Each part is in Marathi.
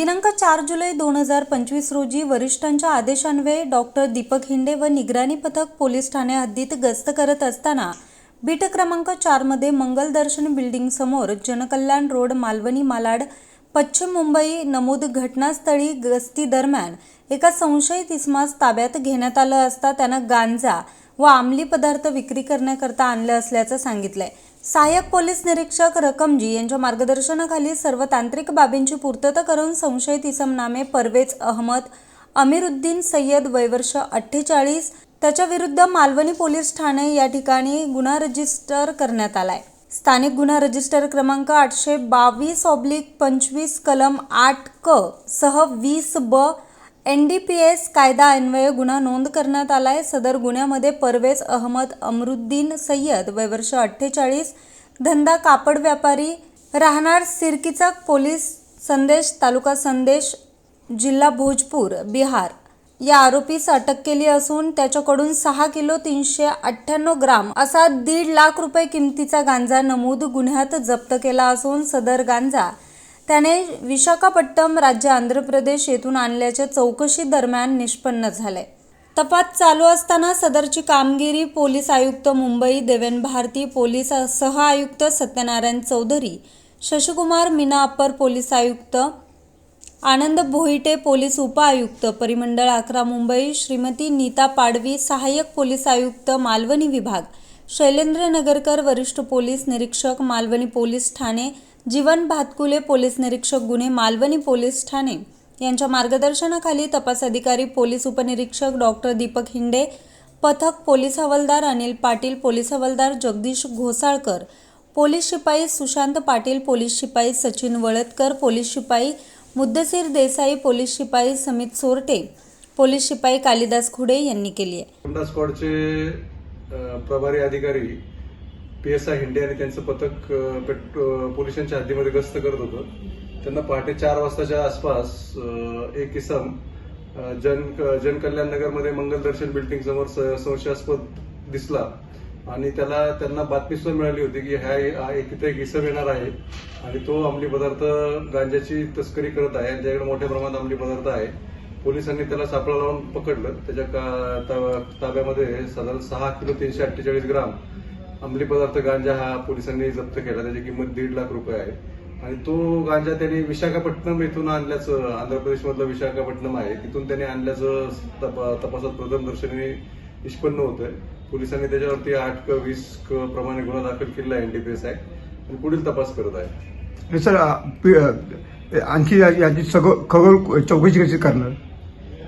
दिनांक चार जुलै दोन हजार पंचवीस रोजी वरिष्ठांच्या आदेशान्वये डॉक्टर दीपक हिंडे व निगराणी पथक पोलीस ठाणे हद्दीत गस्त करत असताना बीट क्रमांक चारमध्ये मंगल दर्शन बिल्डिंग समोर जनकल्याण रोड मालवणी मालाड पश्चिम मुंबई नमूद घटनास्थळी गस्ती दरम्यान एका संशयित इसमास ताब्यात घेण्यात आलं असता त्यानं गांजा व अंमली पदार्थ विक्री करण्याकरता आणलं असल्याचं सांगितलंय. सहाय्यक पोलीस निरीक्षक रकमजी यांच्या मार्गदर्शनाखाली सर्व तांत्रिक बाबींची पूर्तता करून संशयित इसम नामे परवेज अहमद अमीरुद्दीन सय्यद वयवर्ष अठ्ठेचाळीस त्याच्या विरुद्ध मालवणी पोलीस ठाणे या ठिकाणी गुन्हा रजिस्टर करण्यात आलाय. स्थानिक गुन्हा रजिस्टर क्रमांक आठशे बावीस ऑब्लिक पंचवीस कलम आठ क सह वीस ब एन डी पी एस कायदा अन्वये गुन्हा नोंद करण्यात आला आहे सदर गुन्ह्यामध्ये परवेज अहमद अमरुद्दीन सय्यद वयवर्ष अठ्ठेचाळीस धंदा कापड व्यापारी राहणार सिरकीचक पोलीस संदेश तालुका संदेश जिल्हा भोजपूर बिहार. या आरोपीस अटक केली असून त्याच्याकडून सहा किलो तीनशे अठ्ठ्याण्णव ग्राम असा दीड लाख रुपये किमतीचा गांजा नमूद गुन्ह्यात जप्त केला असून सदर गांजा त्याने विशाखापट्टम राज्य आंध्र प्रदेश येथून आणल्याच्या चौकशी दरम्यान निष्पन्न झालंय तपास चालू असताना सदरची कामगिरी पोलीस आयुक्त मुंबई देवेन भारती पोलीस सह आयुक्त सत्यनारायण चौधरी शशिकुमार मीना अप्पर पोलीस आयुक्त आनंद भोईटे पोलीस उपआयुक्त परिमंडळ अकरा मुंबई श्रीमती नीता पाडवी सहाय्यक पोलीस आयुक्त मालवणी विभाग शैलेंद्र नगरकर वरिष्ठ पोलीस निरीक्षक मालवणी पोलीस ठाणे जीवन भातकुले पोलीस निरीक्षक गुन्हे मालवणी पोलीस ठाणे यांच्या मार्गदर्शनाखाली तपास अधिकारी पोलीस उपनिरीक्षक डॉक्टर दीपक हिंडे पथक पोलीस हवालदार अनिल पाटील पोलीस हवालदार जगदीश घोसाळकर पोलीस शिपाई सुशांत पाटील पोलीस शिपाई सचिन वळतकर पोलीस शिपाई मुद्दसीर देसाई पोलीस शिपाई समित सोरटे पोलीस शिपाई कालिदास खुडे यांनी केली आहे. स्क्वॉडचे प्रभारी अधिकारी पी एस आय हिंडे आणि त्यांचं पथक पेट्रो पोलिसांच्या हद्दीमध्ये गस्त करत होतं. त्यांना पहाटे चार वाजताच्या आसपास एक किसम जन जनकल्याण नगरमध्ये मंगल दर्शन बिल्डिंग समोर स- संशयास्पद दिसला. आणि त्याला त्यांना बातमी सुद्धा मिळाली होती की ह्या हा एक तिथे एक इसम येणार आहे आणि तो अंमली पदार्थ गांजाची तस्करी करत आहे. त्याच्याकडे मोठ्या प्रमाणात अंमली पदार्थ आहे. पोलिसांनी त्याला सापळा लावून पकडलं. त्याच्या का- ता- ताब्यामध्ये साधारण सहा किलो तीनशे अठ्ठेचाळीस ग्राम अंमली पदार्थ गांजा हा पोलिसांनी जप्त केला. त्याची किंमत दीड लाख रुपये आहे. आणि तो गांजा त्यांनी विशाखापट्टणम येथून आणल्याचं आंध्र प्रदेशमधलं विशाखापट्टणम आहे. तिथून त्यांनी आणल्याचं तपा- तपासात प्रथम दर्शनी निष्पन्न होतंय. पोलिसांनी त्याच्यावरती आठ क वीस क प्रमाणे गुन्हा दाखल केला आहे एनडीपीएस आहे. आणि पुढील तपास करत आहे. हे सर आणखी याची सगळं खगोल चौकशी कशी करणार?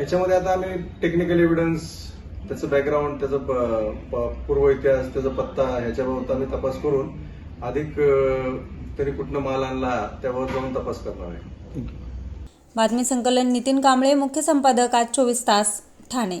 याच्यामध्ये आता आम्ही टेक्निकल एव्हिडन्स त्याचं बॅकग्राऊंड त्याचा प- पूर्व इतिहास त्याचा पत्ता ह्याच्याबाबत आम्ही तपास करून अधिक तरी कुठनं माल आणला त्यावर जाऊन तपास करणार आहे. बातमी संकलन नितीन कांबळे मुख्य संपादक आज चोवीस तास ठाणे.